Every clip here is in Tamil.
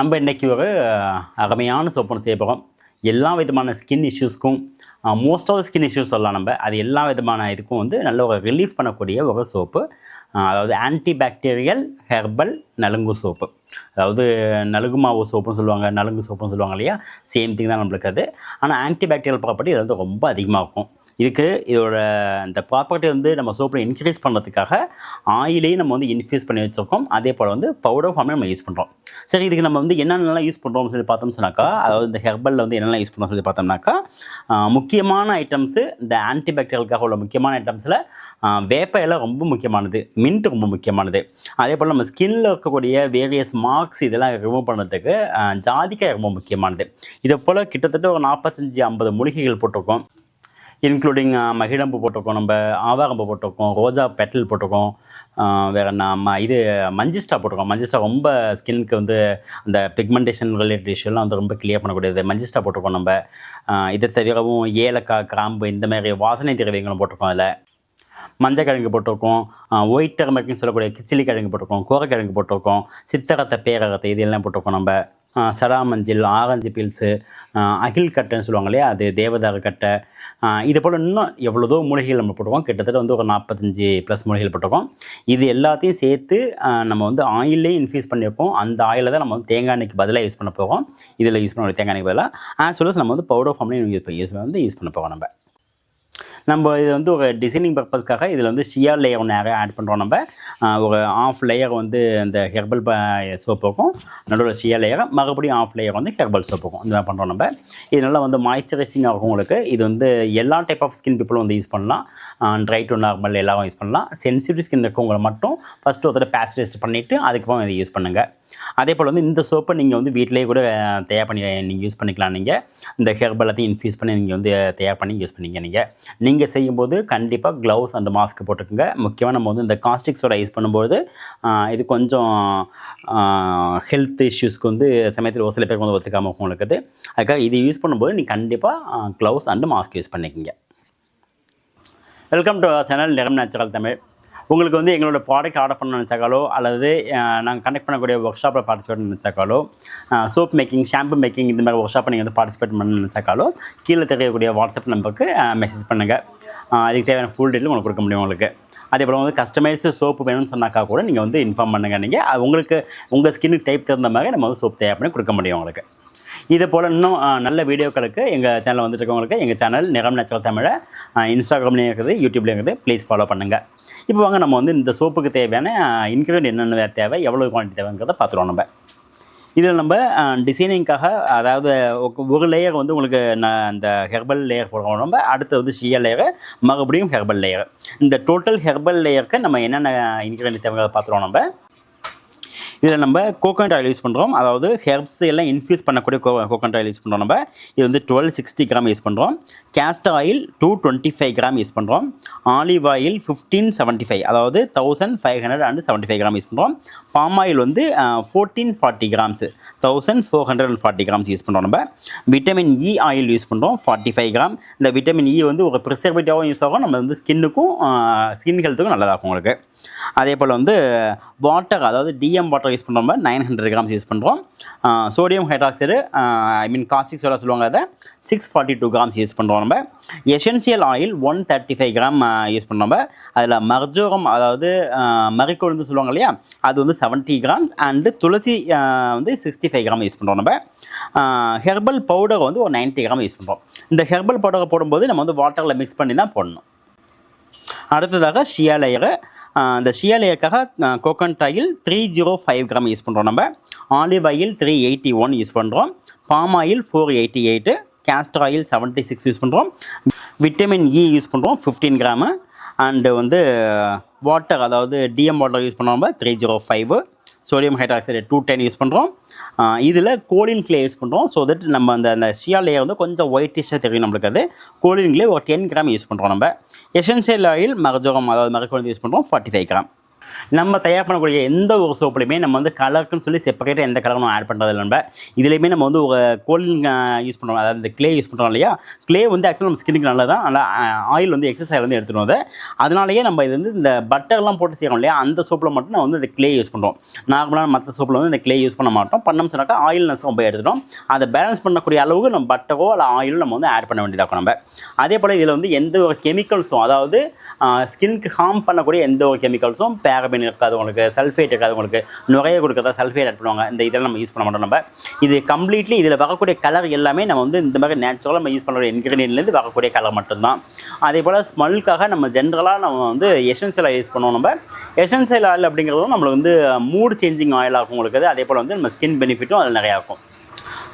நம்ம இன்றைக்கி ஒரு அருமையான சோப்பு செய்ய போகிறோம் எல்லா விதமான ஸ்கின் இஷ்யூஸ்க்கும் மோஸ்ட் ஆஃப் ஸ்கின் இஷ்யூஸ் சொல்லலாம் நம்ம. அது எல்லா விதமான இதுக்கும் வந்து நல்ல ஒரு ரிலீஃப் பண்ணக்கூடிய ஒரு சோப்பு. அதாவது ஆன்டி பாக்டீரியல் ஹெர்பல் நலுங்கு சோப்பு. அதாவது நலுங்கு மாவு சோப்புன்னு சொல்லுவாங்க நலுங்கு சோப்புன்னு சொல்லுவாங்க இல்லையா? சேம் திங் தான் நம்மளுக்கு அது. ஆனால் ஆன்டி பாக்டீரியல் ப்ராப்பர்ட்டி இது வந்து ரொம்ப அதிகமாக இருக்கும். இதுக்கு இதோட இந்த ப்ராப்பர்ட்டி வந்து நம்ம சோப்பில் இன்க்ரீஸ் பண்ணுறதுக்காக ஆயிலையும் நம்ம வந்து இன்ஃப்யூஸ் பண்ணி வச்சுருக்கோம். அதே போல் வந்து பவுடர் ஃபார்மே நம்ம யூஸ் பண்ணுறோம் சரி இதுக்கு நம்ம வந்து என்னென்னலாம் யூஸ் பண்ணுறோம்னு சொல்லி பார்த்தோம்னு சொன்னாக்கா அதாவது இந்த ஹெர்பலில் வந்து என்னென்ன யூஸ் பண்ணுறோம் சொல்லி பார்த்தோம்னாக்கா முக்கியமான ஐட்டம்ஸு இந்த ஆன்டிபாக்டீரியலுக்காக உள்ள முக்கியமான ஐட்டம்ஸில் வேப்ப இலை ரொம்ப முக்கியமானது மின்ட் ரொம்ப முக்கியமானது. அதே போல் நம்ம ஸ்கின்ல இருக்கக்கூடிய வேரியஸ் மார்க்ஸ் இதெல்லாம் ரிமூவ் பண்ணுறதுக்கு ஜாதிக்காய் ரொம்ப முக்கியமானது. இதை போல் கிட்டத்தட்ட ஒரு நாற்பத்தஞ்சு ஐம்பது மூலிகைகள் போட்டிருக்கோம். இன்க்ளூடிங் மகிழம்பு போட்டிருக்கோம் நம்ம ஆவாரம்பு போட்டிருக்கோம் ரோஜா பெட்டல் போட்டிருக்கோம் வேறு நம்ம இது மஞ்சிஸ்டா போட்டிருக்கோம். மஞ்சிஸ்டா ரொம்ப ஸ்கின்னுக்கு வந்து அந்த பிக்மெண்டேஷன் ரிலேட்டட் இஷ்யூலாம் வந்து ரொம்ப கிளியர் பண்ணக்கூடியது. மஞ்சிஸ்டா போட்டிருக்கோம் நம்ம. இதை தவிரவும் ஏலக்காய் கிராம்பு இந்த மாதிரி வாசனை திரவியங்களும் போட்டிருக்கோம் அதில். மஞ்சள் கிழங்கு போட்டிருக்கோம் ஒயிட் டர்மரிக்னு சொல்லக்கூடிய கிச்சிலி கிழங்கு போட்டிருக்கோம் கோரக்கிழங்கு போட்டிருக்கோம் சித்தரத்தை பேரகத்தை இது எல்லாம் போட்டிருக்கோம் நம்ம. சடாமஞ்சில் சடா மஞ்சள் ஆரஞ்சு பீல்ஸு அகில் கட்டைன்னு சொல்லுவாங்க இல்லையா? அது தேவதாரு கட்டை. இது போல் இன்னும் எவ்வளோதோ மூலிகைகள் நம்ம போட்டிருக்கோம். கிட்டத்தட்ட வந்து ஒரு நாற்பத்தஞ்சு ப்ளஸ் மூலிகைகள் போட்டிருக்கோம். இது எல்லாத்தையும் சேர்த்து நம்ம வந்து ஆயிலே இன்ஃபியூஸ் பண்ணியிருக்கோம். அந்த ஆயிலை தான் நம்ம வந்து தேங்காய் எண்ணெய்க்கு பதிலாக யூஸ் பண்ண போகிறோம் இதில் யூஸ் பண்ண தேங்காய் எண்ணெய்க்கு பதிலாக ஆஸ் வெல் நம்ம வந்து பவுடர் ஃபார்ம்லேயும் யூஸ் யூஸ் வந்து யூஸ் பண்ண போகிறோம் நம்ம. நம்ம இது வந்து ஒரு டிசைனிங் பர்பஸ்க்காக இதில் வந்து ஷியா லேயர் ஒன்று நிறைய ஆட் பண்ணுறோம் நம்ம. ஒரு ஆஃப் லேயர் வந்து இந்த ஹெர்பல் சோப் இருக்கும். நடுவில் ஷியா லேயர் மறுபடியும் ஆஃப் லேயர் வந்து ஹெர்பல் சோப் இருக்கும். இந்த மாதிரி பண்ணுறோம் நம்ம. இது நல்லா வந்து மாய்ஸ்சரைசிங்காக இருக்கும் உங்களுக்கு. இது வந்து எல்லா டைப் ஆஃப் ஸ்கின் பீப்புளும் வந்து யூஸ் பண்ணலாம். ட்ரை டு நார்மல் எல்லாரும் யூஸ் பண்ணலாம். சென்சிட்டிவ் ஸ்கின் இருக்கவங்களை மட்டும் ஃபஸ்ட்டு ஒருத்தர் பேஸ்டரைஸ் பண்ணிவிட்டு அதுக்கப்புறம் இதை யூஸ் பண்ணுங்கள் அதே போல் வந்து இந்த சோப்பை நீங்கள் வந்து வீட்டிலேயே கூட தயார் பண்ணி நீங்கள் யூஸ் பண்ணிக்கலாம். நீங்கள் இந்த ஹெர்பல் எல்லாத்தையும் இன்ஃபியூஸ் பண்ணி நீங்கள் வந்து தயார் பண்ணி யூஸ் பண்ணிக்க நீங்கள் நீங்கள் செய்யும்போது கண்டிப்பாக க்ளவுஸ் அந்த மாஸ்க் போட்டுக்கோங்க. முக்கியமாக நம்ம வந்து இந்த காஸ்டிக் சோடா யூஸ் பண்ணும்போது இது கொஞ்சம் ஹெல்த் இஷ்யூஸ்க்கு வந்து சமயத்தில் ஒரு சில பேருக்கு வந்து ஒத்துக்காமல் உங்களுக்கு அதுக்காக இது யூஸ் பண்ணும்போது நீங்கள் கண்டிப்பாக க்ளவுஸ் அண்டு மாஸ்க் யூஸ் பண்ணிக்கோங்க. Welcome to channel Niram natural Tamil. உங்களுக்கு வந்து எங்களோட ப்ராடக்ட் ஆர்டர் பண்ண நினச்சாக்காலோ அல்லது நாங்கள் கண்டக்ட் பண்ணக்கூடிய ஒர்க் ஷாப்பில் பார்ட்டிசிபேட் நினச்சாக்காலோ சோப் மேக்கிங் ஷாம்பு மேக்கிங் இந்த மாதிரி ஒர்க் ஷாப்பை நீங்கள் வந்து பார்ட்டிசிபேட் பண்ண நினச்சாக்காலோ கீழே தெரியக்கூடிய வாட்ஸ்அப் நம்பருக்கு மெசேஜ் பண்ணுங்கள் அதுக்கு தேவையான ஃபுல் டீட்டெயில் உங்களுக்கு கொடுக்க முடியும் உங்களுக்கு. அதே போல் வந்து கஸ்டமைஸ்டு சோப்பு வேணும்னு சொன்னாக்கா கூட நீங்கள் வந்து இன்ஃபார்ம் பண்ணுங்கள் நீங்கள் உங்களுக்கு உங்கள் ஸ்கின்னு டைப் தகுந்த மாதிரி நம்ம வந்து சோப் தேவை பண்ணி கொடுக்க முடியும் உங்களுக்கு. இது போல் இன்னும் நல்ல வீடியோக்களுக்கு எங்கள் சேனல் வந்துட்டு இருக்கவங்களுக்கு எங்கள் சேனல் நிறம் நேச்சுரல் தமிழை இன்ஸ்டாகிராம்லேயும் இருக்குது யூடியூப்லேயும் இருக்குது. ப்ளீஸ் ஃபாலோ பண்ணுங்கள் இப்போ வாங்க நம்ம வந்து இந்த சோப்புக்கு தேவையான இன்க்ரீடியன்ட் என்னென்ன தேவை எவ்வளோ குவான்டிட்டி தேவைங்கிறத பார்த்துருவோம் நம்ம. இதில் நம்ம டிசைனிங்காக அதாவது ஒரு லேயர் வந்து உங்களுக்கு நான் அந்த ஹெர்பல் லேயர் போடுறோம் நம்ம. அடுத்து வந்து ஷியா லேயர் மறுபடியும் ஹெர்பல் லேயர் இந்த டோட்டல் ஹெர்பல் லேயருக்கு நம்ம என்னென்ன இன்க்ரீடியன்ட் தேவைங்கிறத பார்த்துருவோம் நம்ம. இதில் நம்ம கோகோனட் ஆயில் யூஸ் பண்ணுறோம் அதாவது ஹெர்ப்ஸ் எல்லாம் இன்ஃப்யூஸ் பண்ணக்கூடிய கோ கோகோனட் ஆயில் யூஸ் பண்ணுறோம் நம்ம. இது வந்து டுவெல் சிக்ஸ்டி கிராம் யூஸ் பண்ணுறோம் castor oil two twenty five gram use பண்ணுறோம் olive oil fifteen seventy five அதாவது thousand five hundred and seventy five gram use பண்ணுறோம் பாம் ஆயில் வந்து fourteen forty grams thousand four hundred and forty grams use பண்ணுறோம் நம்ம. விட்டமின் இ ஆயில் யூஸ் பண்ணுறோம் ஃபார்ட்டி ஃபைவ் கிராம் இந்த விட்டமின் இ e வந்து ஒரு ப்ரிசர்வேட்டிவாகவும் யூஸ் ஆகும். நம்ம வந்து ஸ்கின்னுக்கும் ஸ்கின் ஹெல்த்துக்கும் நல்லதாகும் உங்களுக்கு. அதே போல் வந்து வாட்டர் அதாவது டிஎம் வாட்டர் யூஸ் பண்ணுறோம் நைன் ஹண்ட்ரட் கிராம்ஸ் யூஸ் பண்ணுறோம் sodium hydroxide I mean caustic soda சொல்லுவாங்க அதை six forty two grams use பண்ணுறோம் நம்ம. Essential oil one thirty five gram use பண்ணுறோம் நம்ம. அதில் மர்ஜோகம் அதாவது மறிக்கொழுந்து சொல்லுவாங்க இல்லையா அது வந்து செவன்ட்டி கிராம்ஸ் அண்டு துளசி வந்து சிக்ஸ்டி ஃபைவ் கிராம் யூஸ் பண்ணுறோம் நம்ம ஹெர்பல் பவுடர் வந்து ஒரு 90 கிராம் யூஸ் பண்ணுறோம் இந்த ஹெர்பல் பவுடரை போடும்போது நம்ம வந்து வாட்டரில் மிக்ஸ் பண்ணி தான் போடணும். அடுத்ததாக ஷியாலயரை இந்த shea லேயருக்காக coconut oil three zero five gram use பண்ணுறோம் நம்ம. Olive oil three eighty one use பண்ணுறோம் palm oil four eighty eight castor oil seventy six use பண்ணுறோம் விட்டமின் இ யூஸ் பண்ணுறோம் ஃபிஃப்டீன் கிராமு அண்டு வந்து வாட்டர் அதாவது டிஎம் வாட்டர் யூஸ் பண்ணுறோம் நம்ம three zero five sodium hydroxide two ten use பண்ணுறோம் இதில் கோலின் கிளே யூஸ் பண்ணுறோம் ஸோ தட் நம்ம அந்த அந்த ஷியா லேயர் வந்து கொஞ்சம் ஒயிட்டிஷாக தெரியும் நம்மளுக்கு அது. கோலின் கிளே ஒரு டென் கிராம் யூஸ் பண்ணுறோம் நம்ம. எசென்சியல் ஆயில் மரஜோகம் அதாவது மரக்குழந்தை யூஸ் பண்ணுறோம் ஃபார்ட்டி ஃபைவ் கிராம் நம்ம தயார் பண்ணக்கூடிய எந்த ஒரு சோப்புலையுமே நம்ம வந்து கலருக்குன்னு சொல்லி செப்பரேட்டாக எந்த கலரும் ஆட் பண்ணுறது இல்லை நம்ம இதுலேயுமே நம்ம வந்து ஒரு கோலின் யூஸ் பண்ணுறோம் அதாவது இந்த க்ளே யூஸ் பண்ணுறோம் இல்லையா? க்ளே வந்து ஆக்சுவலாக நம்ம ஸ்கின்னுக்கு நல்லது தான் நல்லா ஆயில் வந்து எக்ஸஸ் ஆயில் வந்து எடுத்துடும் அதை. அதனாலேயே நம்ம இது வந்து இந்த பட்டர்லாம் போட்டு செய்யணும் இல்லையா? அந்த சோப்பில் மட்டும் நான் வந்து இந்த க்ளே யூஸ் பண்ணுறோம் நார்மலாக மற்ற சோப்பில் வந்து இந்த க்ளே யூஸ் பண்ண மாட்டோம். பண்ணோம்னு சொன்னாக்கா ஆயில்னஸ் ரொம்ப எடுத்துடும் அதை பேலன்ஸ் பண்ணக்கூடிய அளவுக்கு நம்ம பட்டரோ இல்லை ஆயிலும் நம்ம வந்து ஆட் பண்ண வேண்டியதாகும் நம்ம அதே போல் இதில் வந்து எந்த ஒரு கெமிக்கல்ஸும் அதாவது ஸ்கின்க்கு ஹார்ம் பண்ணக்கூடிய எந்த ஒரு கெமிக்கல்ஸும் பே இருக்காது உங்களுக்கு சல்ஃபேட் இருக்காது உங்களுக்கு. நுரைய கொடுக்குறதா சல்ஃபேட் ஆட் பண்ணுவாங்க. இந்த இதெல்லாம் நம்ம யூஸ் பண்ண மாட்டோம் நம்ம. இது கம்ப்ளீட்லி இதில் வரக்கூடிய கலர் எல்லாமே நம்ம வந்து இந்த மாதிரி நேச்சுரலாக நம்ம யூஸ் பண்ணுற இன்க்ரீடியன்ட்லேருந்து வரக்கூடிய கலர் மட்டும்தான். அதே போல் ஸ்மெல்க்காக நம்ம ஜென்ரலாக நம்ம வந்து எசன்சியல் ஆயில் யூஸ் பண்ணுவோம் நம்ம. எசன்சியல் ஆயில் அப்படிங்கிறதும் நம்மளுக்கு வந்து மூட் சேஞ்சிங் ஆயிலாக இருக்கும் உங்களுக்கு. அதே போல் வந்து நம்ம ஸ்கின் பெனிஃபிட்டும் அதில் நிறையா இருக்கும்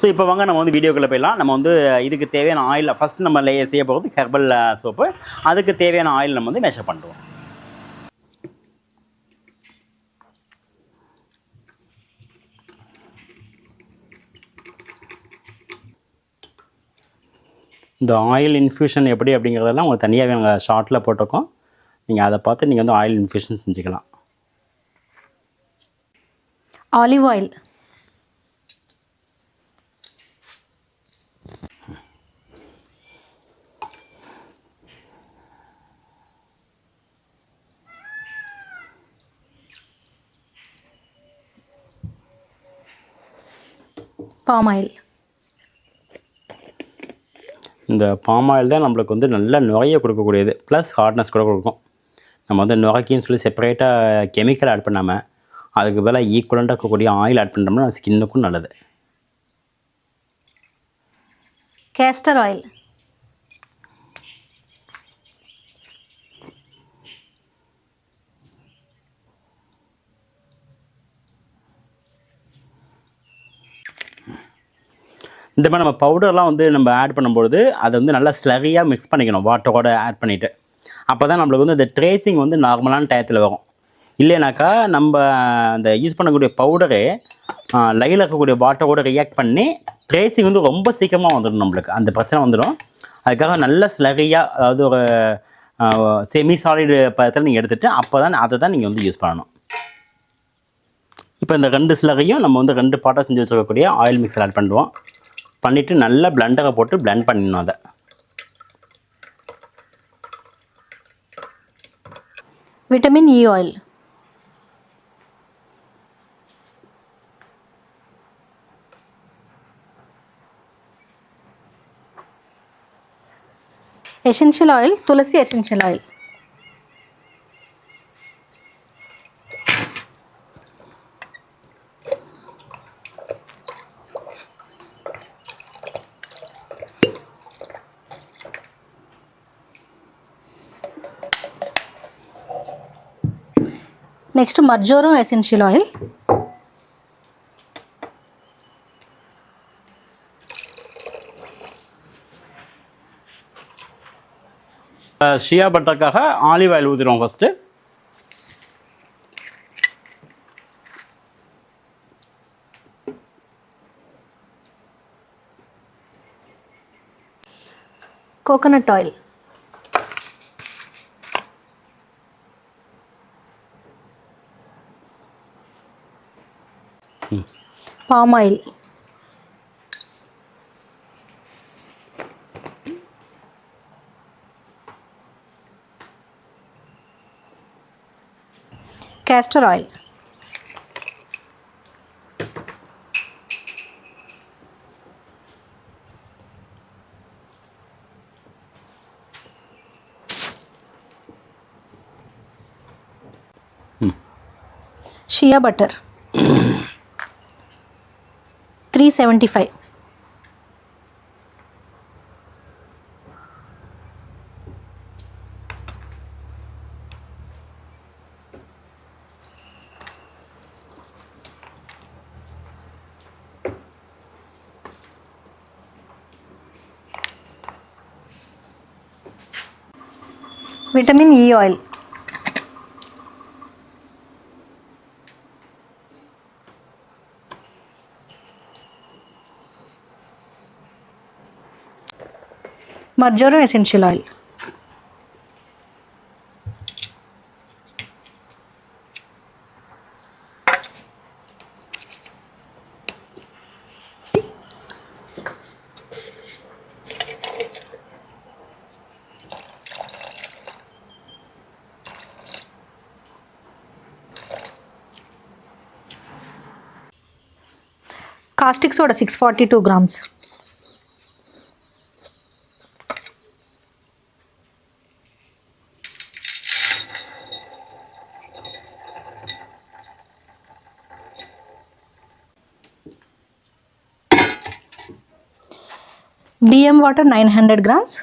ஸோ இப்போ வாங்க நம்ம வந்து வீடியோக்குள்ளே போயிடலாம். நம்ம வந்து இதுக்கு தேவையான ஆயில் ஃபஸ்ட் நம்ம லே செய்ய போகிறது ஹெர்பல் சோப்பு அதுக்கு தேவையான ஆயில் நம்ம வந்து மெஷர் பண்ணுறோம் இந்த ஆயில் இன்ஃப்யூஷன் எப்படி அப்படிங்கிறதெல்லாம் உங்களுக்கு தனியாகவே நாங்கள் ஷார்ட்டில் போட்டிருக்கோம். நீங்கள் அதை பார்த்து நீங்கள் வந்து ஆயில் இன்ஃப்யூஷன் செஞ்சுக்கலாம். ஆலிவ் ஆயில் பாமாயில் இந்த பாம் ஆயில் தான் நம்மளுக்கு வந்து நல்ல நுரையை கொடுக்கக்கூடியது. ப்ளஸ் ஹார்ட்னஸ் கூட கொடுக்கும். நம்ம வந்து நுரைக்கின்னு சொல்லி செப்பரேட்டாக கெமிக்கல் ஆட் பண்ணாமல் அதுக்கு பதிலாக ஈக்குவலண்ட்டாக இருக்கக்கூடிய ஆயில் ஆட் பண்ணுறோம்னா ஸ்கின்னுக்கும் நல்லது. கேஸ்டர் ஆயில் இந்த மாதிரி நம்ம பவுடர்லாம் வந்து நம்ம ஆட் பண்ணும்பொழுது அதை வந்து நல்லா ஸ்லரியாக மிக்ஸ் பண்ணிக்கணும். வாட்டரோட ஆட் பண்ணிவிட்டு அப்போ தான் நம்மளுக்கு வந்து இந்த ட்ரேசிங் வந்து நார்மலான டயத்தில் வரும். இல்லைனாக்கா நம்ம அந்த யூஸ் பண்ணக்கூடிய பவுடரு லைனில் இருக்கக்கூடிய வாட்டரோட ரியாக்ட் பண்ணி ட்ரேசிங் வந்து ரொம்ப சீக்கிரமாக வந்துடும் நம்மளுக்கு. அந்த பிரச்சனை வந்துடும். அதுக்காக நல்ல ஸ்லரியாக அதாவது ஒரு செமி சாலிடு பதத்தில் நீங்கள் எடுத்துகிட்டு அப்போ தான் அதை தான் நீங்கள் வந்து யூஸ் பண்ணணும். இப்போ இந்த ரெண்டு ஸ்லகையும் நம்ம வந்து ரெண்டு பாட்டாக செஞ்சு வச்சுருக்கக்கூடிய ஆயில் மிக்ஸில் ஆட் பண்ணுவோம் பண்ணிவிட்டு நல்லா பிளண்டரை போட்டு பிளெண்ட் பண்ணிடணும் அதை. Vitamin E oil essential oil tulsi essential oil next marjoram essential oil shea பட்டருக்காக olive oil ஊற்றிடுவோம் first coconut oil palm oil castor oil shea butter three seventy five vitamin E oil Marjoram essential oil. Caustic soda six forty two grams water 900 grams.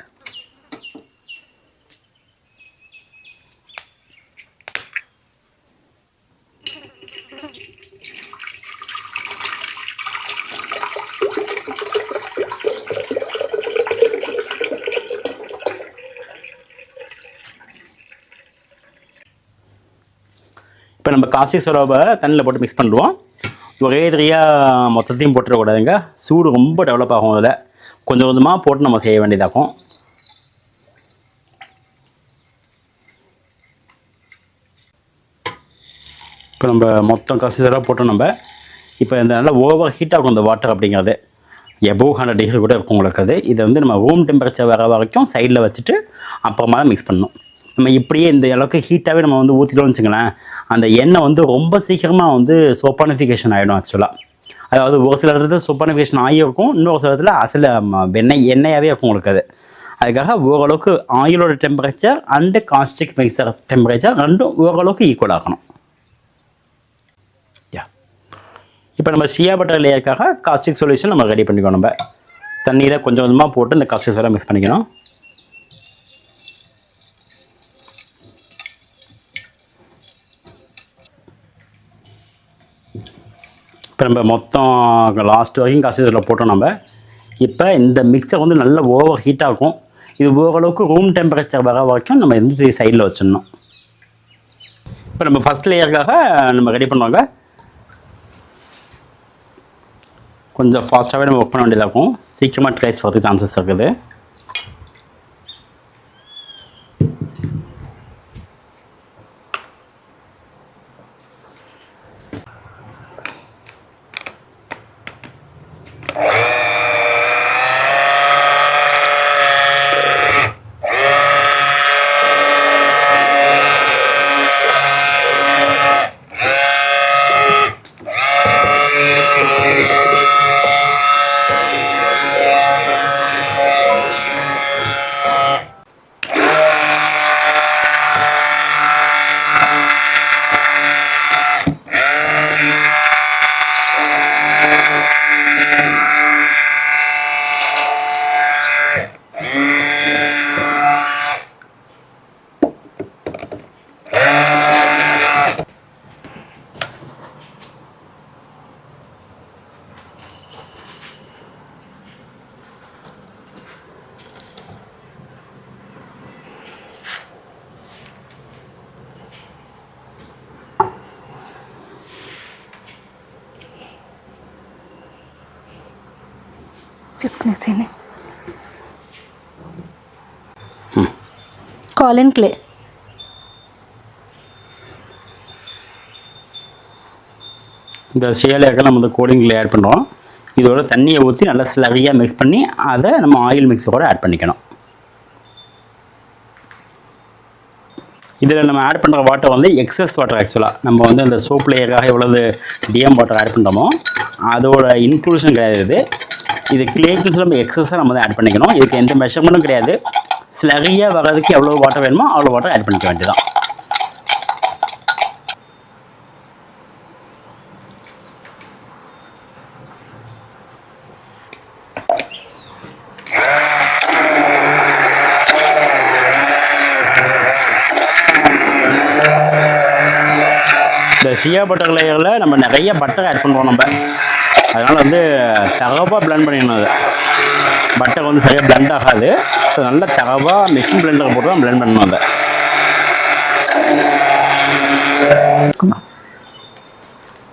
இப்போ நம்ம காஸ்டி சோடாவை தண்ணியில் போட்டு மிக்ஸ் பண்ணுவோம் ஒரே தெரியாக மொத்தத்தையும் போட்டுறக்கூடாதுங்க. சூடு ரொம்ப டெவலப் ஆகும் அதில். கொஞ்சம் கொஞ்சமாக போட்டு நம்ம செய்ய வேண்டியதாகும் இப்போ நம்ம மொத்தம் கசிசராக போட்டோம் நம்ம. இப்போ இந்த நல்லா ஓவர் ஹீட் ஆகும் இந்த வாட்டர் அப்படிங்கிறது. எபோவ் ஹண்ட்ரட் டிகிரி கூட இருக்கும் உங்களுக்கு அது. இதை வந்து நம்ம ரூம் டெம்பரேச்சர் வர வரைக்கும் சைடில் வச்சுட்டு அப்புறமா தான் மிக்ஸ் பண்ணணும். நம்ம இப்படியே இந்த அளவுக்கு ஹீட்டாகவே நம்ம வந்து ஊற்றிட்டோம்னு வச்சுங்களேன் அந்த எண்ணெய் வந்து ரொம்ப சீக்கிரமாக வந்து சோப்பானிஃபிகேஷன் ஆகிடும் ஆக்சுவலாக அதாவது ஒரு சில இடத்துல சூப்பர்னிஃபிகேஷன் ஆகியிருக்கும் இன்னொரு சில இடத்துல அசில வெண்ணெய் எண்ணெயாகவே இருக்கும் உங்களுக்கு அது. அதுக்காக ஓரளவுக்கு ஆயிலோட temperature and caustic mixture temperature ரெண்டும் ஓரளவுக்கு ஈக்குவல் ஆகணும். யா இப்போ நம்ம சியா பட்டர் லேயருக்காக காஸ்டிக் சொல்யூஷன் நம்ம ரெடி பண்ணிக்கணும் நம்ம. தண்ணியில் கொஞ்சம் கொஞ்சமாக போட்டு இந்த காஸ்டிக் சோடா மிக்ஸ் பண்ணிக்கணும். நம்ம மொத்தம் லாஸ்ட் வரைக்கும் காசு இதில் போட்டோம் நம்ம. இப்போ இந்த மிக்சர் வந்து நல்ல ஓவர் ஹீட் ஆகும் இது ஓரளவுக்கு ரூம் டெம்பரேச்சர் வர வரைக்கும் நம்ம இந்த சைடில் வச்சிடணும். இப்போ நம்ம ஃபஸ்ட் லேயருக்காக நம்ம ரெடி பண்ணுவாங்க. கொஞ்சம் ஃபாஸ்ட்டாகவே நம்ம ஒர்க் பண்ண வேண்டியதாக இருக்கும். சீக்கிரமாக ட்ரைஸ் வரதுக்கு சான்சஸ் இருக்குது. తీసుకునేసేయండి కాలిన్ క్లే இந்த சேலையாக நம்ம வந்து கோலிங்கில் ஆட் பண்ணுறோம் இதோட தண்ணியை ஊற்றி நல்லா ஸ்லரியாக மிக்ஸ் பண்ணி அதை நம்ம ஆயில் மிக்ஸரோட ஆட் பண்ணிக்கணும் இதில் நம்ம ஆட் பண்ணுற வாட்டர் வந்து எக்ஸஸ் வாட்டர் ஆக்சுவலாக நம்ம வந்து அந்த சோப் லேயருக்காக எவ்வளவு டிஎம் வாட்டர் ஆட் பண்ணுறோமோ அதோட இன்க்ளூஷன் கிடையாது இது இது கிளேக்கு நம்ம எக்ஸஸாக நம்ம வந்து ஆட் பண்ணிக்கணும். இதுக்கு எந்த மெஷர்மெண்ட்டும் கிடையாது. ஸ்லகியாக வர்றதுக்கு எவ்வளோ வாட்டர் வேணுமோ அவ்வளோ வாட்டர் ஆட் பண்ணிக்க வேண்டியதான் இந்த சியா பட்டர் லேயரில் நம்ம நிறைய பட்டர் ஆட் பண்ணுறோம் நம்ம. அதனால் வந்து தகவாக பிளண்ட் பண்ணிடணும் அது. பட்டர் வந்து சரியாக பிளண்ட் ஆகாது. ஸோ நல்லா தகவாக மிஷின் பிளண்டர் போட்டு தான் பிளண்ட் பண்ணணும் அதை.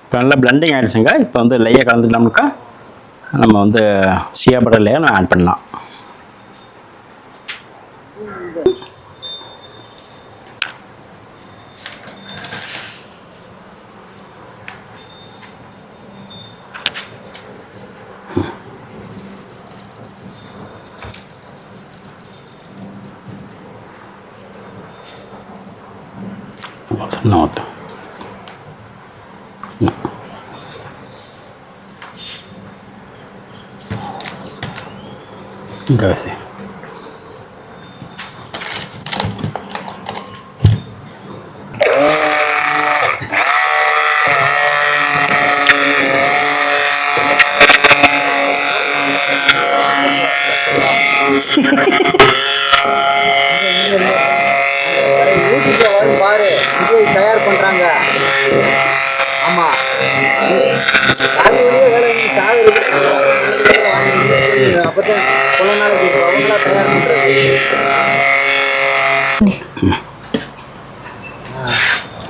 இப்போ நல்லா பிளண்டிங் ஆகிடுச்சுங்க இப்போ வந்து லேயாக கலந்துட்டோம்னாக்கா நம்ம வந்து சியா பட்டர் லேயர் ஆட் பண்ணலாம். nota. Não. Então assim. Hehehehe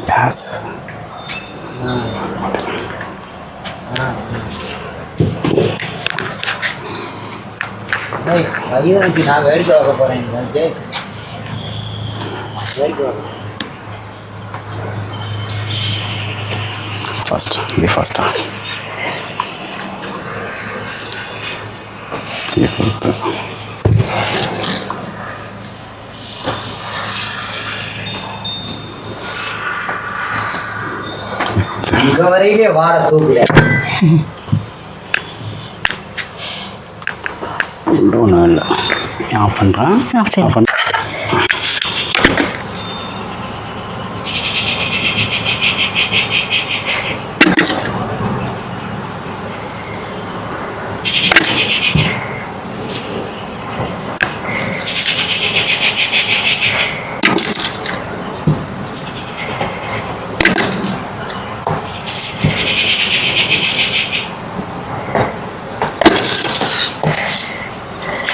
case ஐயனாக்கு நான் வேடிக்கை போறேன் விஜய் வேடிக்கை பார்க்க. ஃபர்ஸ்ட் இது ஃபர்ஸ்டா இது கொடுத்து இங்க வரையிலே வாட தூக்குல ஒன்றும் இல்லை ஆஃப் பண்ணுறேன் Off செய்றேன். ஆஃப் பண்ண